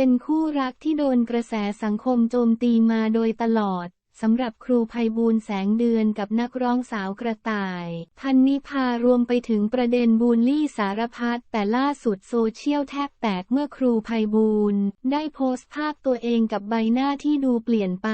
เป็นคู่รักที่โดนกระแสสังคมโจมตีมาโดยตลอดสำหรับครูภัยบูลแสงเดือนกับนักร้องสาวกระต่าย พันนิพารวมไปถึงประเด็นบูลลี่สารพัดแต่ล่าสุดโซเชียลแทบแตกเมื่อครูภัยบูลได้โพสต์ภาพตัวเองกับใบหน้าที่ดูเปลี่ยนไป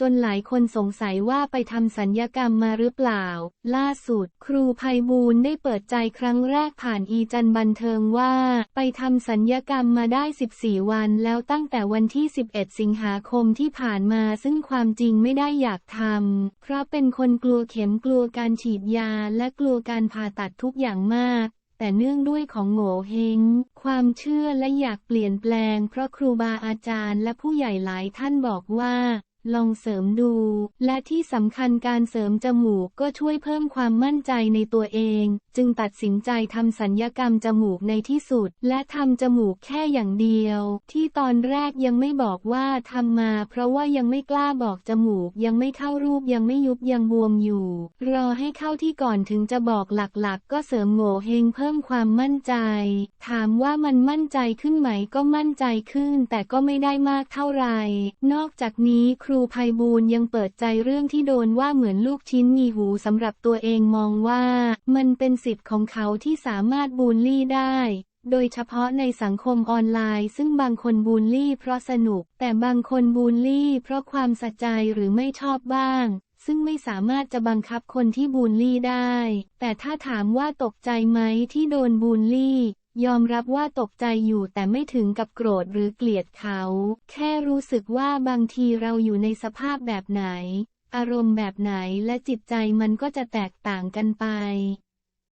จนหลายคนสงสัยว่าไปทำสัญญกรรมมาหรือเปล่า ล่าสุด ครูภัยบูลได้เปิดใจครั้งแรกผ่านอีจันบันเทิงว่า ไปทำสัญญกรรมมาได้ 14 วันแล้วตั้งแต่วันที่ 11 สิงหาคมที่ผ่านมาซึ่งความจริงไม่ได้อยากทำ เพราะเป็นคนกลัวเข็มกลัวการฉีดยา และกลัวการผ่าตัดทุกอย่างมากแต่เนื่องด้วยของโง่เฮง ความเชื่อและอยากเปลี่ยนแปลง เพราะครูบาอาจารย์และผู้ใหญ่หลายท่านบอกว่า ลองเสริมดู และที่สำคัญการเสริมจมูกก็ช่วยเพิ่มความมั่นใจในตัวเอง จึงตัดสินใจทำสัญญกรรมจมูกในที่สุด และทำจมูกแค่อย่างเดียว ที่ตอนแรกยังไม่บอกว่าทำมา เพราะว่ายังไม่กล้าบอกจมูก ยังไม่เข้ารูปยังไม่ยุบยังบวมอยู่ รอให้เข้าที่ก่อนถึงจะบอกหลักๆ ก็เสริมโง่เฮงเพิ่มความมั่นใจ ถามว่ามันมั่นใจขึ้นไหมก็มั่นใจขึ้น แต่ก็ไม่ได้มากเท่าไหร่นอกจากนี้ครูภัยบูลย์ยังเปิดใจเรื่องที่โดนว่าเหมือนลูกชิ้นมีหูสำหรับตัวเองมองว่า มันเป็นสิทธิ์ของเขาที่สามารถบูลลี่ได้ โดยเฉพาะในสังคมออนไลน์ ซึ่งบางคนบูลลี่เพราะสนุก แต่บางคนบูลลี่ เพราะความสะใจหรือไม่ชอบบ้างซึ่งไม่สามารถจะบังคับคนที่บูลลี่ได้ แต่ถ้าถามว่าตกใจไหมที่โดนบูลลี่ ยอมรับว่าตกใจอยู่แต่ไม่ถึงกับโกรธหรือเกลียดเขา แค่รู้สึกว่าบางทีเราอยู่ในสภาพแบบไหน อารมณ์แบบไหนและจิตใจมันก็จะแตกต่างกันไป